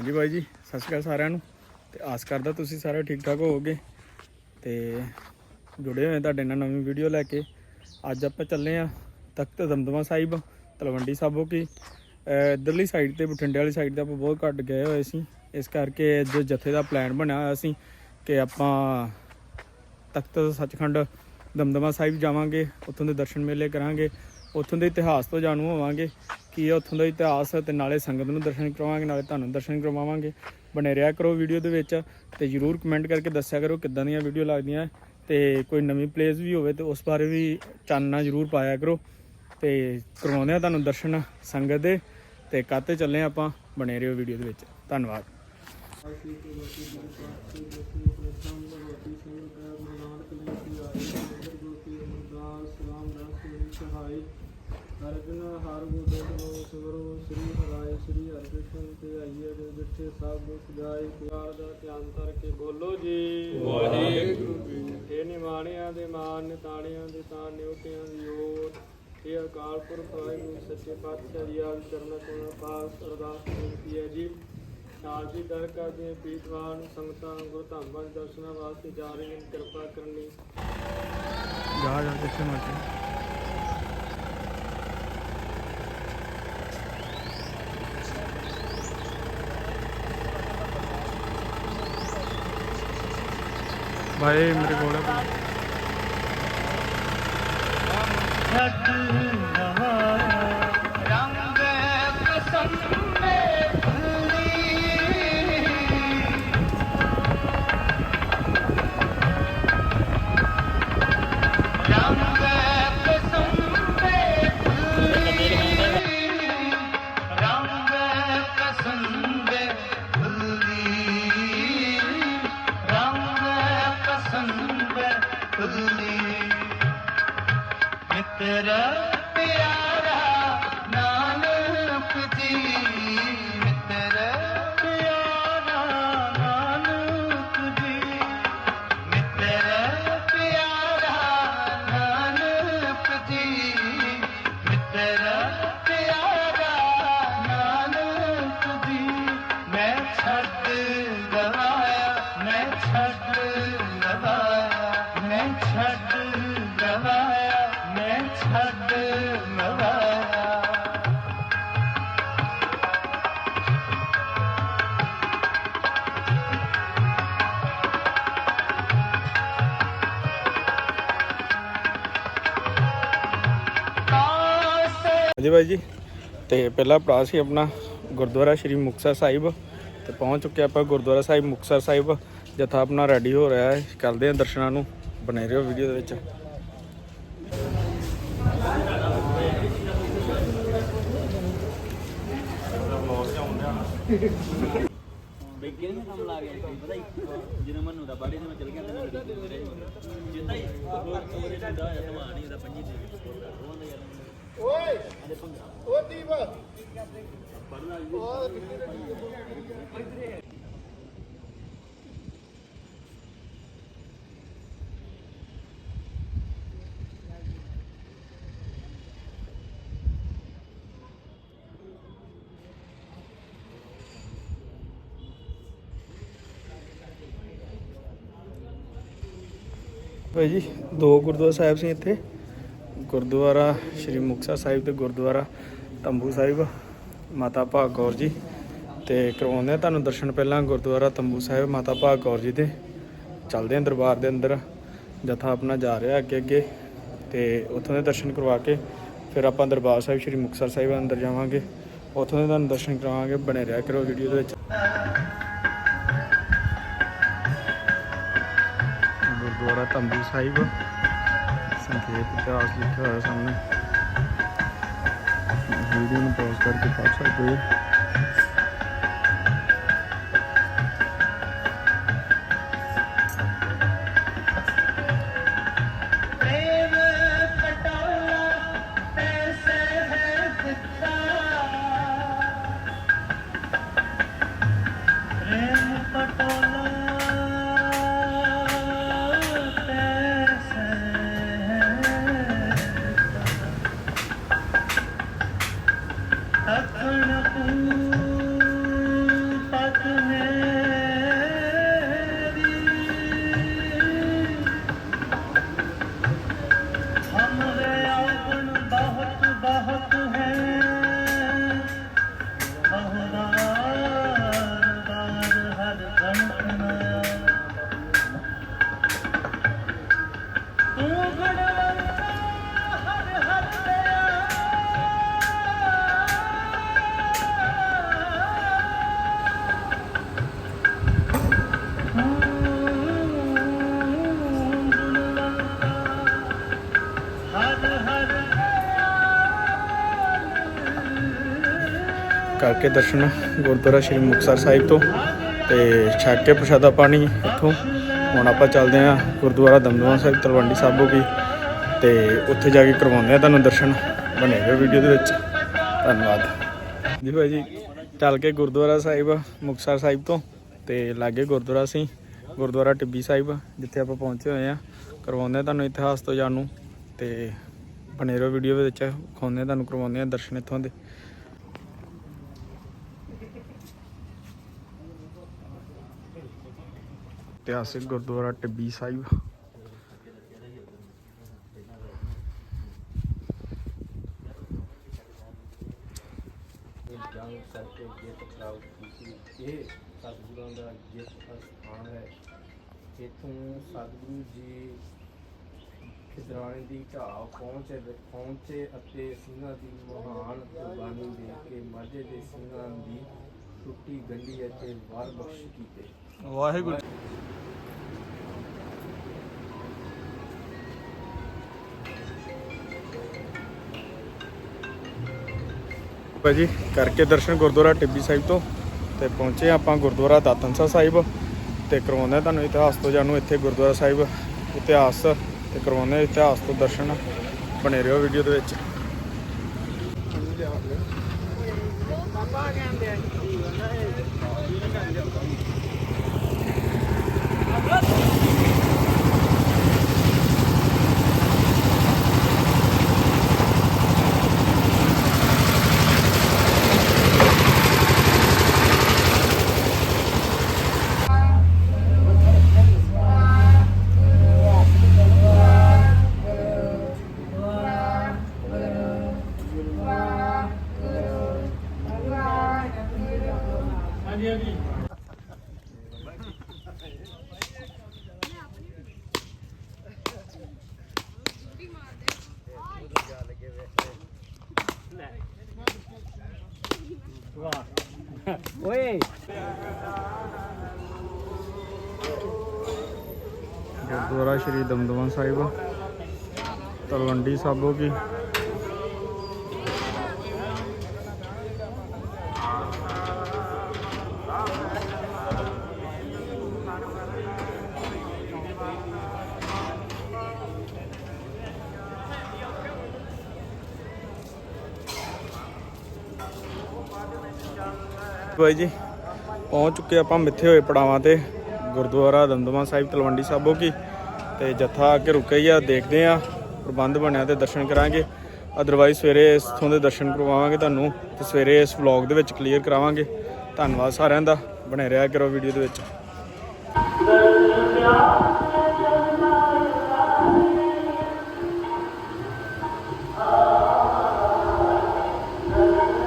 ਹਾਂਜੀ ਬਾਈ ਜੀ, ਸਤਿ ਸ਼੍ਰੀ ਅਕਾਲ ਸਾਰਿਆਂ ਨੂੰ। ਤੇ ਆਸ ਕਰਦਾ ਤੁਸੀਂ ਸਾਰੇ ਠੀਕ ਠਾਕ ਹੋਵੋਗੇ। ਤੇ ਜੁੜੇ ਹੋਏ ਤੁਹਾਡੇ ਨਾਲ ਨਵੀਂ ਵੀਡੀਓ ਲੈ ਕੇ। ਅੱਜ ਆਪਾਂ ਚੱਲੇ ਆ ਤਖਤ ਦਮਦਮਾ ਸਾਹਿਬ, ਤਲਵੰਡੀ ਸਾਬੋ ਕੀ। ਅਹ ਇੱਧਰਲੀ ਸਾਈਡ ਤੇ, ਬਠਿੰਡੇ ਵਾਲੀ ਸਾਈਡ ਤੇ ਆਪਾਂ ਬਹੁਤ ਘੱਟ ਗਏ ਹੋਏ ਸੀ। ਇਸ ਕਰਕੇ ਅੱਜ ਜਥੇ ਦਾ ਪਲਾਨ ਬਣਿਆ ਹੋਇਆ ਸੀ ਕਿ ਆਪਾਂ ਤਖਤ ਸੱਚਖੰਡ ਦਮਦਮਾ ਸਾਹਿਬ ਜਾਵਾਂਗੇ, ਉੱਥੋਂ ਦੇ ਦਰਸ਼ਨ ਮੇਲੇ ਕਰਾਂਗੇ। ਉੱਥੋਂ ਦੇ ਇਤਿਹਾਸ ਤੋਂ ਜਾਣੂ ਹੋਵਾਂਗੇ ਕੀ ਹੈ ਉੱਥੋਂ ਦਾ ਇਤਿਹਾਸ ਤੇ ਨਾਲੇ ਸੰਗਤ ਨੂੰ ਦਰਸ਼ਨ ਕਰਵਾਵਾਂਗੇ, ਨਾਲੇ ਤੁਹਾਨੂੰ ਦਰਸ਼ਨ ਕਰਵਾਵਾਂਗੇ। ਬਣੇ ਰਿਹਾ ਕਰੋ ਵੀਡੀਓ ਦੇ ਵਿੱਚ ਤੇ ਜਰੂਰ ਕਮੈਂਟ ਕਰਕੇ ਦੱਸਿਆ ਕਰੋ ਕਿੱਦਾਂ ਦੀਆਂ ਵੀਡੀਓ ਲੱਗਦੀਆਂ ਤੇ ਕੋਈ ਨਵੀਂ ਪਲੇਸ ਵੀ ਹੋਵੇ ਤੇ ਉਸ ਬਾਰੇ ਵੀ ਚਾਨਣਾ ਜਰੂਰ ਪਾਇਆ ਕਰੋ ਤੇ ਕਰਵਾਉਂਦੇ ਆ ਤੁਹਾਨੂੰ ਦਰਸ਼ਨ ਸੰਗਤ ਦੇ ਤੇ ਕਾਤੇ ਚੱਲੇ ਆਪਾਂ ਬਣੇ ਰਹੋ ਵੀਡੀਓ ਦੇ ਵਿੱਚ। ਧੰਨਵਾਦ। ਅਰਜਨ ਹਰ ਗੋਬਿੰਦ ਨੂੰ ਸਿਮਰੋ ਸ੍ਰੀ ਹਰਾਏ ਸ੍ਰੀ ਹਰਿਕ੍ਰਿਸ਼ਨ ਤੇ ਆਈਏ ਦੇ ਦਿੱਤੇ ਸਭ ਦੁਖ ਜਾਏ ਪਿਆਰ ਦਾ ਧਿਆਨ ਕਰਕੇ ਬੋਲੋ ਜੀ। ਵਾਹਿਗੁਰੂ ਜੀ ਇਹ ਨਿਮਾਣਿਆਂ ਦੇ ਮਾਨ ਨਿਤਾਣਿਆਂ ਦੇ ਤਾਂ ਨਿਉਟਿਆਂ ਦੀ ਓਟ ਇਹ ਅਕਾਲ ਪੁਰਖ ਵਾਹਿਗੁਰੂ ਸੱਚੇ ਪਾਤਸ਼ਾਹ ਦੀ ਆਦ ਕਰਨਾ ਕੋਣਾ ਪਾਸ ਅਰਦਾਸ ਬੇਨਤੀ ਹੈ ਜੀ। ਦੀ ਦਰ ਕਰਦੇ ਪੀਤਵਾਨ ਸੰਗਤਾਂ ਗੁਰੂ ਧਾਮਾਂ ਦੇ ਦਰਸ਼ਨਾਂ ਵਾਸਤੇ ਜਾ ਰਹੇ ਹਨ ਕਿਰਪਾ ਕਰਨੀ। ਜਾ ਜਾ ਜਿੱਥੇ ਮਰਜ਼ੀ। ਭਾਈ ਮੇਰੇ ਕੋਲ ਹੈ ਕਾਸੇ ਹਾਂਜੀ ਬਾਈ ਜੀ, ਤੇ ਪਹਿਲਾ ਪੜਾ ਸੀ ਆਪਣਾ ਗੁਰਦੁਆਰਾ ਸ਼੍ਰੀ ਮੁਕਤਸਰ ਸਾਹਿਬ, ਤੇ ਪਹੁੰਚ ਚੁੱਕੇ ਆਪਾਂ ਗੁਰਦੁਆਰਾ ਸਾਹਿਬ ਮੁਕਤਸਰ ਸਾਹਿਬ, ਜਥਾ ਆਪਣਾ ਰੈਡੀ ਹੋ ਰਿਹਾ ਹੈ, ਕਰਦੇ ਆ ਦਰਸ਼ਨਾਂ ਨੂੰ, ਬਣੇ ਰਹੋ ਵੀਡੀਓ ਦੇ ਵਿੱਚ। ਬੇਗੇ ਨੇ ਕੰਮ ਲਾ ਗਿਆ ਪਤਾ ਹੀ ਜਦੋਂ ਮਨੂੰ ਦਾ ਬਾੜੀ ਦੇ ਮੈਂ ਚਲ ਗਿਆ ਤੇ ਮੈਂ ਮੇਰੇ ਹੀ ਹੋਰ ਕੋਰੇ ਦਾ ਸਮਾਨ ਹੀ ਉਹਦਾ ਪੰਜੀ ਦੇ ਸਟੋਰ ਕਰ ਯਾਰ ਓਏ ਅਰੇ ਪੰਗਾ ਓ ਦੀਪ ਭਾਈ ਜੀ ਦੋ ਗੁਰਦੁਆਰਾ ਸਾਹਿਬ ਸੀ ਇੱਥੇ ਗੁਰਦੁਆਰਾ ਸ਼੍ਰੀ ਮੁਕਤਸਰ ਸਾਹਿਬ ਤੇ ਗੁਰਦੁਆਰਾ ਤੰਬੂ ਸਾਹਿਬ, ਮਾਤਾ ਭਾਗ ਕੌਰ ਜੀ। ਤੇ ਕਰਵਾਉਂਦੇ ਆ ਤੁਹਾਨੂੰ ਦਰਸ਼ਨ ਪਹਿਲਾਂ ਗੁਰਦੁਆਰਾ ਤੰਬੂ ਸਾਹਿਬ, ਮਾਤਾ ਭਾਗ ਕੌਰ ਜੀ ਦੇ। ਚੱਲਦੇ ਆ ਦਰਬਾਰ ਦੇ ਅੰਦਰ, ਜਥਾ ਆਪਣਾ ਜਾ ਰਿਹਾ ਅੱਗੇ ਅੱਗੇ। ਤੇ ਉੱਥੋਂ ਦੇ ਦਰਸ਼ਨ ਕਰਵਾ ਕੇ ਫਿਰ ਆਪਾਂ ਦਰਬਾਰ ਸਾਹਿਬ, ਸ਼੍ਰੀ ਮੁਕਤਸਰ ਸਾਹਿਬ ਅੰਦਰ ਜਾਵਾਂਗੇ। ਉੱਥੋਂ ਦੇ ਤੁਹਾਨੂੰ ਦਰਸ਼ਨ ਕਰਾਵਾਂਗੇ, ਬਣੇ ਰਿਹਾ ਕਰੋ ਵੀਡੀਓ ਦੇ ਵਿੱਚ। ਗੁਰਦੁਆਰਾ ਤੰਬੂ ਸਾਹਿਬ। ਸੰਖੇਪ ਇਤਿਹਾਸ ਲਿਖਿਆ ਹੋਇਆ ਸਾਹਮਣੇ। ਵੀਡੀਓ ਨੂੰ ਪੌਜ਼ ਕਰਕੇ ਪੜ੍ਹ ਸਕਦੇ ਹੋ। ਕਰਕੇ ਦਰਸ਼ਨ ਗੁਰਦੁਆਰਾ ਸ਼੍ਰੀ ਮੁਕਤਸਰ ਸਾਹਿਬ ਤੋਂ ਤੇ ਛਾਕੇ ਪ੍ਰਸ਼ਾਦਾ ਪਾਣੀ ਇੱਥੋਂ। ਹੁਣ ਆਪਾਂ ਚੱਲਦੇ ਹਾਂ ਗੁਰਦੁਆਰਾ ਦਮਦਮਾ ਸਾਹਿਬ, ਤਲਵੰਡੀ ਸਾਬੋ ਕੀ ਤੇ ਉੱਥੇ ਜਾ ਕੇ ਕਰਵਾਉਂਦੇ ਆ ਤੁਹਾਨੂੰ ਦਰਸ਼ਨ ਬਣੇਗਾ ਵੀਡੀਓ ਦੇ ਵਿੱਚ। ਧੰਨਵਾਦ। ਜੀ ਭਾਈ ਜੀ, ਚੱਲ ਕੇ ਗੁਰਦੁਆਰਾ ਸਾਹਿਬ, ਮੁਕਤਸਰ ਸਾਹਿਬ ਤੋਂ ਤੇ ਲਾਗੇ ਗੁਰਦੁਆਰਾ ਸੀ, ਗੁਰਦੁਆਰਾ ਟਿੱਬੀ ਸਾਹਿਬ, ਜਿੱਥੇ ਆਪਾਂ ਪਹੁੰਚੇ ਹੋਏ ਆ ਕਰਵਾਉਂਦੇ ਆ ਤੁਹਾਨੂੰ ਇਤਿਹਾਸ ਤੋਂ ਜਾਣੂ ਤੇ ਬਣੇ ਰਹੋ ਵੀਡੀਓ ਦੇ ਵਿੱਚ ਖਾਉਂਦੇ ਆ ਤੁਹਾਨੂੰ, ਕਰਵਾਉਂਦੇ ਆ ਦਰਸ਼ਨ ਇੱਥੋਂ ਦੇ। ਇਤਿਹਾਸਿਕ ਗੁਰਦੁਆਰਾ ਟਿੱਬੀ ਸਾਹਿਬ। ਜੰਗ ਕਰਕੇ ਜਿੱਤ ਪ੍ਰਾਪਤ ਕੀਤੀ ਇਹ ਸਤਿਗੁਰਾਂ ਦਾ ਜਿੱਤ ਸਥਾਨ ਹੈ। ਇੱਥੋਂ ਸਤਿਗੁਰੂ ਜੀ ਖਿਦਰਾਣੇ ਦੀ ਢਾਹ ਪਹੁੰਚੇ ਪਹੁੰਚੇ ਅਤੇ ਸਿੰਘਾਂ ਦੀ ਮਹਾਨ ਕੁਰਬਾਨੀ ਦੇ ਕੇ ਮਾਝੇ ਦੇ ਸਿੰਘਾਂ ਦੀ ਟੁੱਟੀ ਗੰਢੀ ਅਤੇ ਵਰ ਬਖਸ਼ ਕੀਤੇ। ਵਾਹਿਗੁਰੂ। ਭਾਜੀ ਕਰਕੇ ਦਰਸ਼ਨ ਗੁਰਦੁਆਰਾ ਟਿੱਬੀ ਸਾਹਿਬ ਤੋਂ ਤੇ ਪਹੁੰਚੇ ਆਪਾਂ ਗੁਰਦੁਆਰਾ ਦਾਤਨਸਾ ਸਾਹਿਬ ਤੇ ਕਰਵਾਉਂਦੇ ਹਾਂ ਤੁਹਾਨੂੰ ਇਤਿਹਾਸ ਤੋਂ ਜਾਣੂ ਇੱਥੇ ਗੁਰਦੁਆਰਾ ਸਾਹਿਬ ਇਤਿਹਾਸ ਤੇ ਕਰਵਾਉਂਦੇ ਇਤਿਹਾਸ ਤੋਂ ਦਰਸ਼ਨ ਬਣੇ ਰਹੋ ਵੀਡੀਓ ਦੇ ਵਿੱਚ। ਗੁਰਦੁਆਰਾ ਸ਼੍ਰੀ ਦਮਦਮਾ ਸਾਹਿਬ ਤਲਵੰਡੀ ਸਾਬੋ ਕੀ ਬਾਈ ਜੀ। ਪਹੁੰਚ ਚੁੱਕੇ ਆਪਾਂ ਮਿੱਥੇ ਹੋਏ ਪੜਾਵਾਂ ਤੇ, ਗੁਰਦੁਆਰਾ ਦਮਦਮਾ ਸਾਹਿਬ, ਤਲਵੰਡੀ ਸਾਬੋ ਕੀ। ਤੇ ਜੱਥਾ ਅੱਗੇ ਰੁਕਿਆ ਹੀ ਆ, ਦੇਖਦੇ ਆ, ਪ੍ਰਬੰਧ ਬਣਿਆ ਤੇ ਦਰਸ਼ਨ ਕਰਾਂਗੇ। ਅਦਰਵਾਈਜ਼ ਸਵੇਰੇ ਇਥੋਂ ਦੇ ਦਰਸ਼ਨ ਕਰਵਾਵਾਂਗੇ ਤੁਹਾਨੂੰ ਤੇ ਸਵੇਰੇ ਇਸ ਵਲੌਗ ਦੇ ਵਿੱਚ ਕਲੀਅਰ ਕਰਾਵਾਂਗੇ। ਧੰਨਵਾਦ ਸਾਰਿਆਂ ਦਾ, ਬਣੇ ਰਿਹਾ ਕਰੋ ਵੀਡੀਓ ਦੇ ਵਿੱਚ।